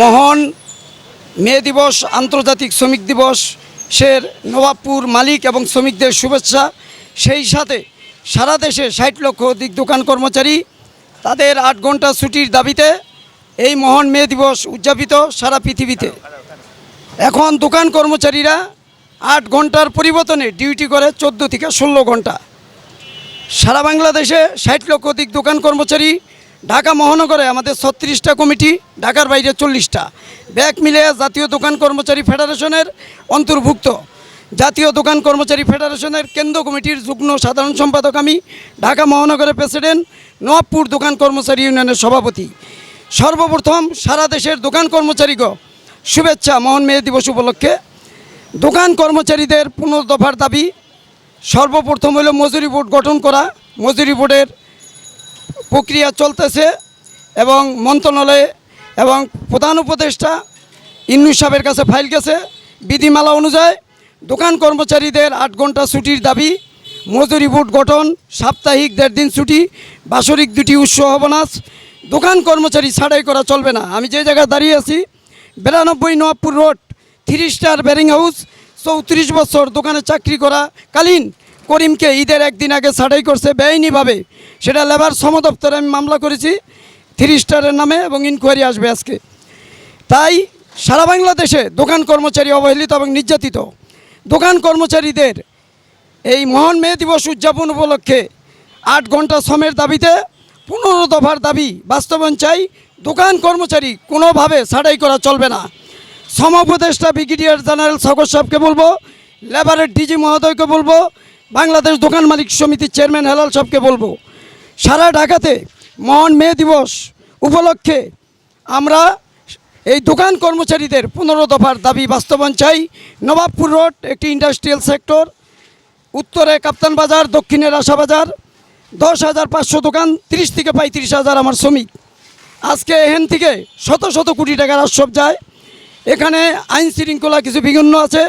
মহান মে দিবস, আন্তর্জাতিক শ্রমিক দিবস দিবসের নবাবপুর মালিক এবং শ্রমিকদের শুভেচ্ছা। সেই সাথে সারা দেশে ষাট লক্ষ অধিক দোকান কর্মচারী তাদের আট ঘণ্টা ছুটির দাবিতে এই মহান মে দিবস উদযাপিত সারা পৃথিবীতে। এখন দোকান কর্মচারীরা আট ঘণ্টার পরিবর্তনে ডিউটি করে চোদ্দ থেকে ষোলো ঘণ্টা। সারা বাংলাদেশে ষাট লক্ষ অধিক দোকান কর্মচারী ঢাকা মহানগরে আমাদের ছত্রিশটা কমিটি, ঢাকার বাইরে চল্লিশটা। ব্যাক মিলে জাতীয় দোকান কর্মচারী ফেডারেশনের অন্তর্ভুক্ত। জাতীয় দোকান কর্মচারী ফেডারেশনের কেন্দ্র কমিটির যুগ্ম সাধারণ সম্পাদক আমি, ঢাকা মহানগরের প্রেসিডেন্ট নবাবপুর দোকান কর্মচারী ইউনিয়নের সভাপতি। সর্বপ্রথম সারা দেশের দোকান কর্মচারীগ শুভেচ্ছা, মহান মে দিবস উপলক্ষে। দোকান কর্মচারীদের পুনর্দফার দাবি, সর্বপ্রথম হলো মজুরি বোর্ড গঠন করা। মজুরি বোর্ডের প্রক্রিয়া চলতেছে এবং মন্ত্রণালয়ে এবং প্রধান উপদেষ্টা ইন্নু সাহেবের কাছে ফাইল গেছে। বিধিমালা অনুযায়ী দোকান কর্মচারীদের আট ঘণ্টা ছুটির দাবি, মজুরি বোর্ড গঠন, সাপ্তাহিক দেড় দিন ছুটি, বাৎসরিক দুটি উৎসব বোনাস দোকান কর্মচারী ছাড়াই করা চলবে না। আমি যে জায়গায় দাঁড়িয়ে আছি, বিরানব্বই Nawabpur road three star bearing house, চৌত্রিশ বছর দোকানে চাকরি করা কালীন করিমকে ঈদের একদিন আগে ছাড়াই করছে বেআইনিভাবে। সেটা লেবার শ্রম দপ্তরে আমি মামলা করেছি থ্রি স্টারের নামে এবং ইনকোয়ারি আসবে আজকে। তাই সারা বাংলাদেশে দোকান কর্মচারী অবহেলিত এবং নির্যাতিত। দোকান কর্মচারীদের এই মহান মে দিবস উদযাপন উপলক্ষে আট ঘণ্টা শ্রমের দাবিতে পনেরো দফার দাবি বাস্তবায়ন চাই। দোকান কর্মচারী কোনোভাবে ছাড়াই করা চলবে না। শ্রম উপদেষ্টা ব্রিগেডিয়ার জেনারেল সকর সাহেবকে বলব, লেবারের ডিজি মহোদয়কে বলব, বাংলাদেশ দোকান মালিক সমিতির চেয়ারম্যান হেলাল সাহেবকে বলব। সারা ঢাকাতে মহান মে দিবস উপলক্ষে আমরা এই দোকান কর্মচারীদের পনেরো দফার দাবি বাস্তবায়ন চাই। নবাবপুর রোড একটি ইন্ডাস্ট্রিয়াল সেক্টর, উত্তরে কাপ্তান বাজার, দক্ষিণে রাসা বাজার। দশ হাজার পাঁচশো দোকান, তিরিশ থেকে পঁয়ত্রিশ হাজার আমার শ্রমিক। আজকে এখান থেকে শত শত কোটি টাকার আশ্রব যায়। এখানে আইন শৃঙ্খলা কিছু বিঘ্ন আছে।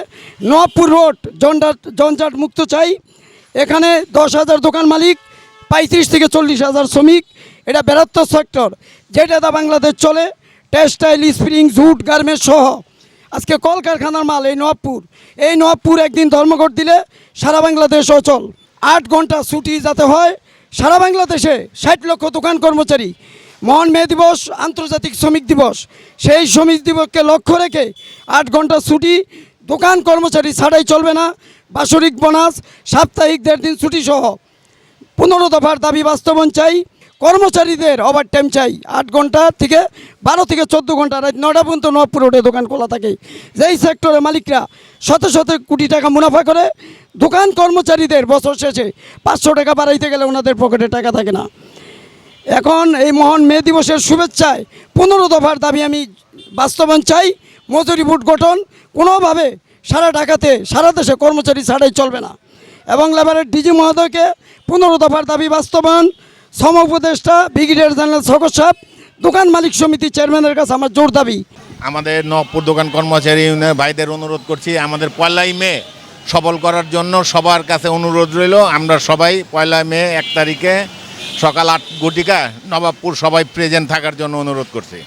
নবাবপুর রোড জঞ্জাট জঞ্জাট মুক্ত চাই। এখানে দশ হাজার দোকান মালিক পঁয়ত্রিশ থেকে চল্লিশ হাজার শ্রমিক, এটা বৃহত্তর সেক্টর যেটা বাংলাদেশ চলে টেক্সটাইল স্প্রিং জুট গার্মেন্টস সহ। আজকে কলকারখানার মাল এই নবাবপুর। এই নবাবপুর একদিন ধর্মঘট দিলে সারা বাংলাদেশ অচল আট ঘণ্টা ছুটি যাতে হয়, সারা বাংলাদেশে ষাট লক্ষ দোকান কর্মচারী। মহান মে দিবস, আন্তর্জাতিক শ্রমিক দিবস। সেই শ্রমিক দিবসকে লক্ষ্য রেখে আট ঘণ্টা ছুটি দোকান কর্মচারী ছাড়াই চলবে না। বাৎসরিক বোনাস, সাপ্তাহিক দেড় দিন ছুটি সহ। পনেরো দফার দাবি বাস্তবায়ন চাই, কর্মচারীদের ওভার টাইম চাই। আট ঘণ্টা থেকে বারো থেকে চোদ্দ ঘণ্টা রাত নটা পর্যন্ত নবপুর রোডে দোকান খোলা থাকে। যেই সেক্টরের মালিকরা শত শত কোটি টাকা মুনাফা করে, দোকান কর্মচারীদের বছর শেষে পাঁচশো টাকা বাড়াইতে গেলে ওনাদের পকেটে টাকা থাকে না। এখন এই মহান মে দিবসের শুভেচ্ছায় পনেরো দফার দাবি আমি বাস্তবায়ন চাই, মজুরি বোর্ড গঠন। কোনোভাবে সারা ঢাকাতে, সারা দেশে কর্মচারী ছাড়াই চলবে না। এবং লেবারের ডিজি মহোদয়কে পনেরো দফার দাবি বাস্তবায়ন। শ্রম উপদেষ্টা, ব্রিগেডিয়ার জেনারেল সকর সাহেব, দোকান মালিক সমিতি চেয়ারম্যানের কাছে আমার জোর দাবি। আমাদের নবপুর দোকান কর্মচারী ইউনিয়নের ভাইদের অনুরোধ করছি, আমাদের পয়লাই মে সফল করার জন্য সবার কাছে অনুরোধ রইল, আমরা সবাই পয়লা মে এক তারিখে সকাল আট ঘটিকা নবাবপুর সবাই প্রেজেন্ট থাকার জন্য অনুরোধ করছি।